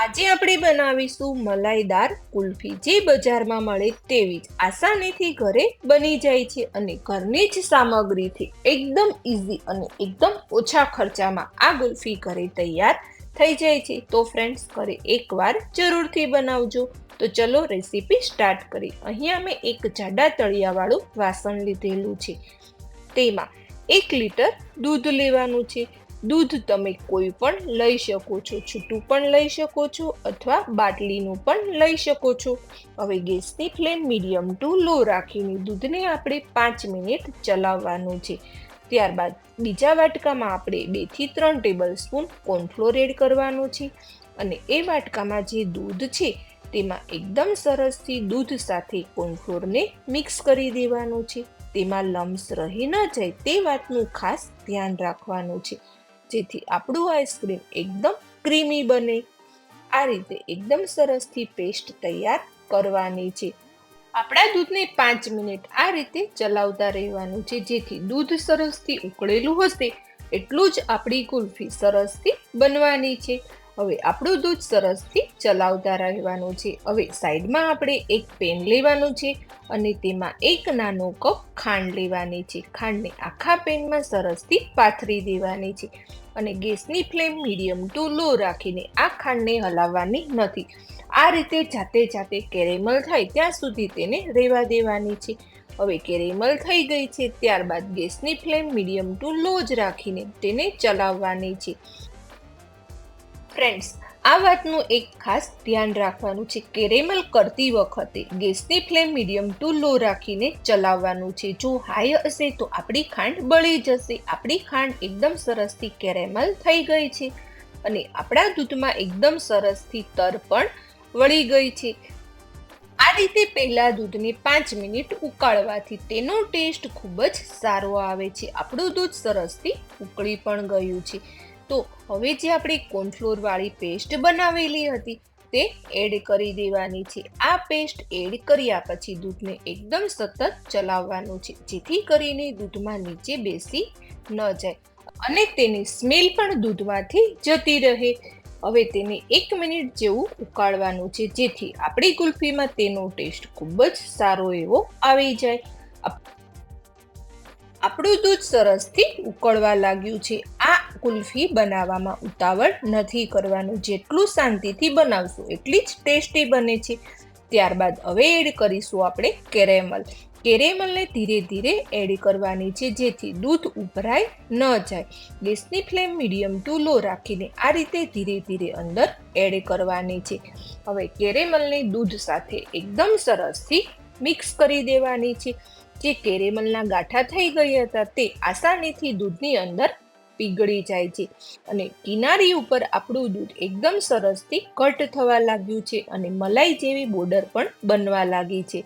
આજે આપણે બનાવીશું મલાઈદાર કુલ્ફી. જે બજારમાં મળે તેવી જ આસાનીથી ઘરે બની જાય છે અને ઘરની જ સામગ્રીથી એકદમ ઇઝી અને એકદમ ઓછા ખર્ચામાં આ કુલ્ફી ઘરે તૈયાર થઈ જાય છે. તો ફ્રેન્ડ્સ ઘરે એકવાર જરૂરથી બનાવજો. તો ચલો રેસીપી સ્ટાર્ટ કરી અહીંયા મેં એક જાડા તળિયાવાળું વાસણ લીધેલું છે. તેમાં એક લીટર દૂધ લેવાનું છે. દૂધ તમે કોઈ પણ લઈ શકો છો, છૂટું પણ લઈ શકો છો અથવા બાટલીનું પણ લઈ શકો છો. હવે ગેસની ફ્લેમ મીડિયમ ટુ લો રાખીને દૂધને આપણે પાંચ મિનિટ ચલાવવાનું છે. ત્યારબાદ બીજા વાટકામાં આપણે બેથી ત્રણ ટેબલ સ્પૂન કોર્નફ્લોર એડ કરવાનું છે અને એ વાટકામાં જે દૂધ છે તેમાં એકદમ સરસથી દૂધ સાથે કોર્નફ્લોરને મિક્સ કરી દેવાનું છે. તેમાં લમ્સ રહી ન જાય તે વાતનું ખાસ ધ્યાન રાખવાનું છે. જેથી આપણું આઈસ્ક્રીમ એકદમ ક્રીમી બને. આ રીતે એકદમ સરસથી પેસ્ટ તૈયાર કરવાની છે. આપણા દૂધને પાંચ મિનિટ આ રીતે ચલાવતા રહેવાનું છે. જેથી દૂધ સરસથી ઉકળેલું હશે, એટલું જ આપણી કુલ્ફી સરસથી બનવાની છે. હવે આપણું દૂધ સરસથી ચલાવતા રહેવાનું છે. હવે સાઈડમાં આપણે એક પેન લેવાનું છે અને તેમાં એક નાનો કપ ખાંડ લેવાની છે. ખાંડને આખા પેનમાં સરસથી પાથરી દેવાની છે અને ગેસની ફ્લેમ મીડિયમ ટુ લો રાખીને આ ખાંડને હલાવવાની નથી. આ રીતે જાતે જાતે કેરેમલ થાય ત્યાં સુધી તેને રહેવા દેવાની છે. હવે કેરેમલ થઈ ગઈ છે ત્યારબાદ ગેસની ફ્લેમ મીડિયમ ટુ લો જ રાખીને તેને ચલાવવાની છે. ફ્રેન્ડ્સ આ વાતનું એક ખાસ ધ્યાન રાખવાનું છે કેરેમલ કરતી વખતે ગેસની ફ્લેમ મીડિયમ ટુ લો રાખીને ચલાવવાનું છે. જો હાઈ હશે તો આપણી ખાંડ બળી જશે. આપણી ખાંડ એકદમ સરસથી કેરેમલ થઈ ગઈ છે અને આપણા દૂધમાં એકદમ સરસથી તર પણ વળી ગઈ છે. આ રીતે પહેલાં દૂધને પાંચ મિનિટ ઉકાળવાથી તેનો ટેસ્ટ ખૂબ જ સારો આવે છે. આપણું દૂધ સરસથી ઉકળી પણ ગયું છે. તો હવે જે આપણે કોર્નફ્લોરવાળી પેસ્ટ બનાવેલી હતી તે એડ કરી દેવાની છે. આ પેસ્ટ એડ કર્યા પછી દૂધને એકદમ સતત ચલાવવાનું છે, જેથી કરીને દૂધમાં નીચે બેસી ન જાય અને તેની સ્મેલ પણ દૂધમાંથી જતી રહે. હવે તેને એક મિનિટ જેવું ઉકાળવાનું છે, જેથી આપણી કુલ્ફીમાં તેનો ટેસ્ટ ખૂબ જ સારો એવો આવી જાય. આપણું દૂધ સરસથી ઉકળવા લાગ્યું છે. આ કુલ્ફી બનાવવામાં ઉતાવળ નથી કરવાનું. જેટલું શાંતિથી બનાવશું એટલી જ ટેસ્ટી બને છે. ત્યારબાદ હવે એડ કરીશું આપણે કેરેમલ. કેરેમલને ધીરે ધીરે એડ કરવાની છે જેથી દૂધ ઉભરાય ન જાય. ગેસની ફ્લેમ મીડિયમ ટુ લો રાખીને આ રીતે ધીરે ધીરે અંદર એડ કરવાની છે. હવે કેરેમલને દૂધ સાથે એકદમ સરસથી મિક્સ કરી દેવાની છે. જે કેરેમલના ગાંઠા થઈ ગયા હતા તે આસાનીથી દૂધની અંદર પીગળી જાય છે. અને કિનારી ઉપર આપણું દૂધ એકદમ સરસથી કટ થવા લાગ્યું છે અને મલાઈ જેવી બોર્ડર પણ બનવા લાગી છે.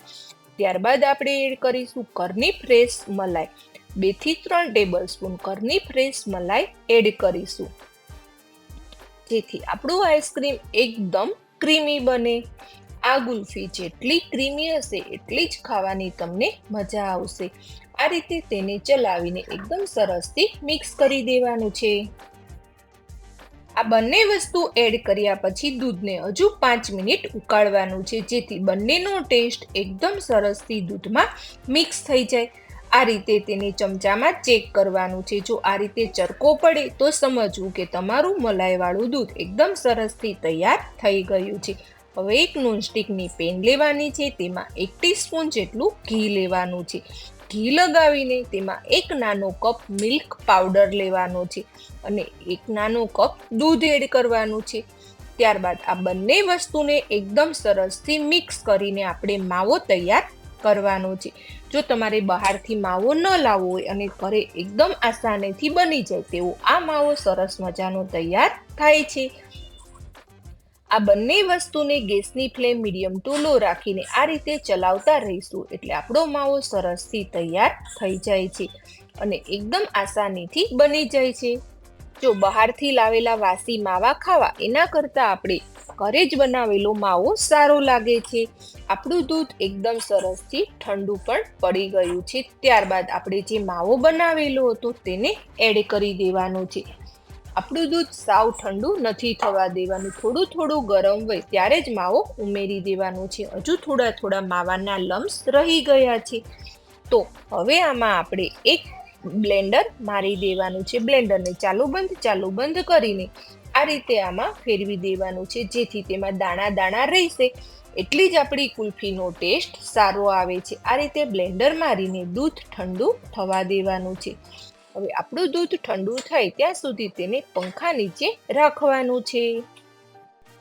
ત્યારબાદ આપણે એડ કરીશું કરની ફ્રેશ મલાઈ. બેથી ત્રણ ટેબલ સ્પૂન કરની ફ્રેશ મલાઈ એડ કરીશું. જેથી આપણું આઈસ્ક્રીમ એકદમ ક્રીમી બને. આ ગુલ્ફી જેટલી ક્રીમી હશે, એટલી જ ખાવાની તમને મજા આવશે. આ રીતે તેને ચલાવીને એકદમ સરસથી મિક્સ કરી દેવાનું છે. આ બંને વસ્તુ એડ કર્યા પછી દૂધને હજુ પાંચ મિનિટ ઉકાળવાનું છે, જેથી બંનેનો ટેસ્ટ એકદમ સરસથી દૂધમાં મિક્સ થઈ જાય. આ રીતે તેને ચમચામાં ચેક કરવાનું છે. જો આ રીતે ચરકો પડે, તો સમજવું કે તમારું મલાઈવાળું દૂધ એકદમ સરસથી તૈયાર થઈ ગયું છે. હવે એક નોનસ્ટિકની પેન લેવાની છે, તેમાં એક ટીસ્પૂન જેટલું ઘી લેવાનું છે. ઘી લગાવીને તેમાં એક નાનો કપ મિલ્ક પાવડર લેવાનો છે અને એક નાનો કપ દૂધ એડ કરવાનું છે. ત્યારબાદ આ બંને વસ્તુને એકદમ સરસથી મિક્સ કરીને આપણે માવો તૈયાર કરવાનો છે. જો તમારે બહારથી માવો ન લાવવો હોય અને ઘરે એકદમ આસાનીથી બની જાય તેવો આ માવો સરસ મજાનો તૈયાર થાય છે. આ બંને વસ્તુને ગેસની ફ્લેમ મીડિયમ ટુ લો રાખીને આ રીતે ચલાવતા રહીશું. એટલે આપણો માવો સરસથી તૈયાર થઈ જાય છે અને એકદમ આસાનીથી બની જાય છે. જો બહારથી લાવેલા વાસી માવા ખાવા, એના કરતાં આપણે ઘરે જ બનાવેલો માવો સારો લાગે છે. આપણું દૂધ એકદમ સરસથી ઠંડુ પણ પડી ગયું છે. ત્યારબાદ આપણે જે માવો બનાવેલો હતો તેને એડ કરી દેવાનો છે. આપણું દૂધ સાવ ઠંડુ નથી થવા દેવાનું. થોડું થોડું ગરમ હોય ત્યારે જ માવો ઉમેરી દેવાનો છે. હજુ થોડા થોડા માવાના લમ્સ રહી ગયા છે. તો હવે આમાં આપણે એક બ્લેન્ડર મારી દેવાનું છે. બ્લેન્ડરને ચાલુ બંધ ચાલુ બંધ કરીને આ રીતે આમાં ફેરવી દેવાનું છે. જેથી તેમાં દાણા દાણા રહેશે. એટલી જ આપણી કુલ્ફીનો ટેસ્ટ સારો આવે છે. આ રીતે બ્લેન્ડર મારીને દૂધ ઠંડુ થવા દેવાનું છે. હવે આપણું દૂધ ઠંડુ થાય ત્યાં સુધી તેને પંખા નીચે રાખવાનું છે.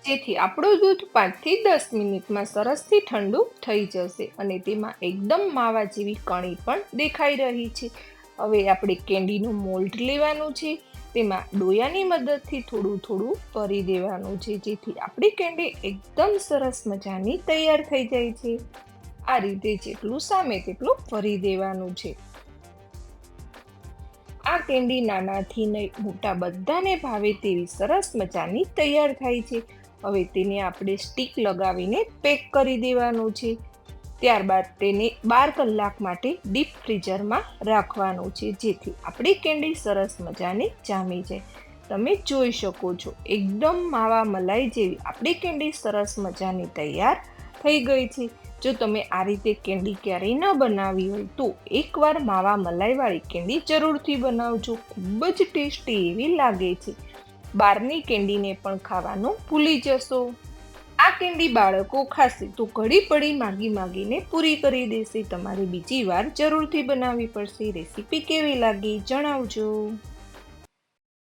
જેથી આપણું દૂધ પાંચથી દસ મિનિટમાં સરસથી ઠંડુ થઈ જશે અને તેમાં એકદમ માવા જેવી કણી પણ દેખાઈ રહી છે. હવે આપણે કેન્ડીનું મોલ્ડ લેવાનું છે. તેમાં ડોયાની મદદથી થોડું થોડું ભરી દેવાનું છે, જેથી આપણી કેન્ડી એકદમ સરસ મજાની તૈયાર થઈ જાય છે. આ રીતે જેટલું સામે તેટલું ભરી દેવાનું છે. આ કેન્ડી નાનાથી મોટા બધાને ભાવે તેવી સરસ મજાની તૈયાર થાય છે. હવે તેને આપણે સ્ટીક લગાવીને પેક કરી દેવાનું છે. ત્યારબાદ તેને બાર કલાક માટે ડીપ ફ્રીઝરમાં રાખવાનું છે, જેથી આપણી કેન્ડી સરસ મજાની જામી જાય. તમે જોઈ શકો છો, એકદમ માવા મલાઈ જેવી આપણી કેન્ડી સરસ મજાની તૈયાર થઈ ગઈ છે. જો તમે આ રીતે કેન્ડી ક્યારેય ન બનાવી હોય તો એકવાર માવા મલાઈવાળી કેન્ડી જરૂરથી બનાવજો. ખૂબ જ ટેસ્ટી એવી લાગે છે. બહારની કેન્ડીને પણ ખાવાનું ભૂલી જશો. આ કેન્ડી બાળકો ખાશે તો ઘડી પડી માગી માગીને પૂરી કરી દેશે. તમારે બીજી વાર જરૂરથી બનાવવી પડશે. રેસીપી કેવી લાગી જણાવજો.